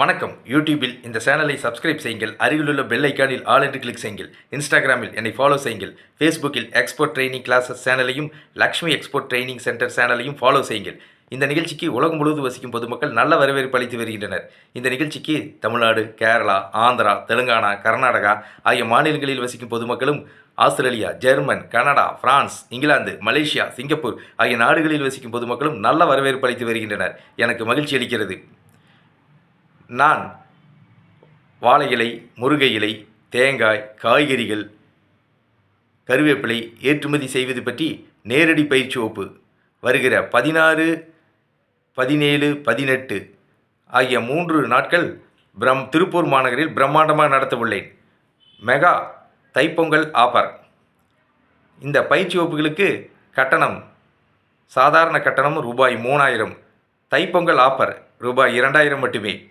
வணக்கம். யூடியூபில் இந்த சேனலை சப்ஸ்கிரைப் செய்யுங்கள். அருகிலுள்ள பெல் ஐக்கானில் ஆல் என்று கிளிக் செய்யுங்கள். இன்ஸ்டாகிராமில் என்னை ஃபாலோ செய்யுங்கள். ஃபேஸ்புக்கில் எக்ஸ்போர்ட் ட்ரைனிங் கிளாஸஸ் சேனலையும் லக்ஷ்மி எக்ஸ்போர்ட் ட்ரைனிங் சென்டர் சேனலையும் ஃபாலோ செய்யுங்கள். இந்த நிகழ்ச்சிக்கு உலகம் முழுவதும் வசிக்கும் பொதுமக்கள் நல்ல வரவேற்பு அளித்து வருகின்றனர். இந்த நிகழ்ச்சிக்கு தமிழ்நாடு கேரளா ஆந்திரா தெலுங்கானா கர்நாடகா ஆகிய மாநிலங்களில் வசிக்கும் பொதுமக்களும் Australia German Canada France England Malaysia Singapore ஆகிய நாடுகளில் வசிக்கும் பொதுமக்களும் நல்ல வரவேற்பு அளித்து வருகின்றனர். எனக்கு மகிழ்ச்சி அளிக்கிறது. நான் வாழை இலை முருங்கை இலை தேங்காய் காய்கறிகள் கருவேப்பிலை ஏற்றுமதி செய்வது பற்றி நேரடி பயிற்சி வகுப்பு. வருகிற பதினாறு பதினேழு பதினெட்டு ஆகிய மூன்று நாட்கள் பிரம் திருப்பூர் மாநகரில் பிரம்மாண்டமாக நடத்த உள்ளேன் மெகா தைப்பொங்கல் ஆஃபர். இந்த பயிற்சி வகுப்புகளுக்கு கட்டணம் சாதாரண கட்டணம் ரூபாய் மூணாயிரம். தைப்பொங்கல் ஆஃபர் ரூபாய் இரண்டாயிரம் மட்டுமே.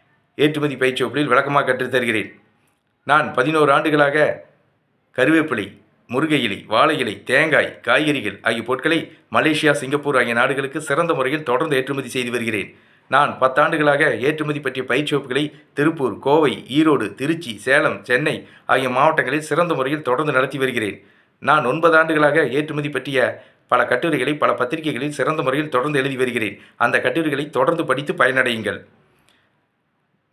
ஏற்றுமதி பயிற்சி வகுப்பில் விளக்கமாக கற்றுத் தருகிறேன். நான் பதினோரு ஆண்டுகளாக கருவேப்பிலை முருங்கை இலை வாழை இலை தேங்காய் காய்கறிகள் ஆகிய பொருட்களை மலேசியா சிங்கப்பூர் ஆகிய நாடுகளுக்கு சிறந்த முறையில் தொடர்ந்து ஏற்றுமதி செய்து வருகிறேன். நான் பத்தாண்டுகளாக ஏற்றுமதி பற்றிய பயிற்சி வகுப்புகளை திருப்பூர் கோவை ஈரோடு திருச்சி சேலம் சென்னை ஆகிய மாவட்டங்களில் சிறந்த முறையில் தொடர்ந்து நடத்தி வருகிறேன். நான் ஒன்பது ஆண்டுகளாக ஏற்றுமதி பற்றிய பல கட்டுரைகளை பல பத்திரிகைகளில் சிறந்த முறையில் தொடர்ந்து எழுதி வருகிறேன். அந்த கட்டுரைகளை தொடர்ந்து படித்து பயனடையுங்கள்.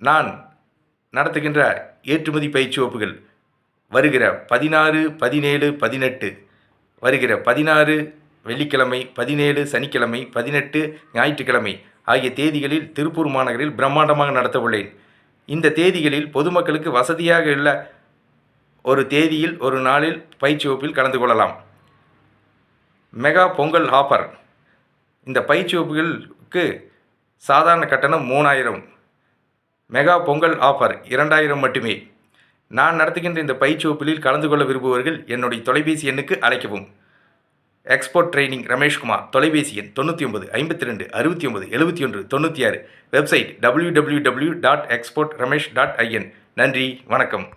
நான் நடத்துகின்ற ஏற்றுமதி பயிற்சி வகுப்புகள் வருகிற பதினாறு பதினேழு பதினெட்டு வருகிற பதினாறு வெள்ளிக்கிழமை பதினேழு சனிக்கிழமை பதினெட்டு ஞாயிற்றுக்கிழமை ஆகிய தேதிகளில் திருப்பூர் மாநகரில் பிரம்மாண்டமாக நடத்த உள்ளேன் இந்த தேதிகளில் பொதுமக்களுக்கு வசதியாக உள்ள ஒரு தேதியில் ஒரு நாளில் பயிற்சி வகுப்பில் கலந்து கொள்ளலாம். மெகா பொங்கல் ஆஃபர் இந்த பயிற்சி வகுப்புகளுக்கு சாதாரண கட்டணம் மூணாயிரம். மெகா பொங்கல் ஆஃபர் இரண்டாயிரம் மட்டுமே. நான் நடத்துகின்ற இந்த பயிற்சி கலந்து கொள்ள விரும்புபவர்கள் என்னுடைய தொலைபேசி எண்ணுக்கு அழைக்கவும். எக்ஸ்போர்ட் ட்ரைனிங் ரமேஷ்குமார் தொலைபேசி எண் தொண்ணூற்றி ஒன்பது ஐம்பத்தி ரெண்டு அறுபத்தி ஒன்பது எழுபத்தி ஒன்று தொண்ணூற்றி ஆறு website W W W dot export Ramesh dot IN நன்றி வணக்கம்.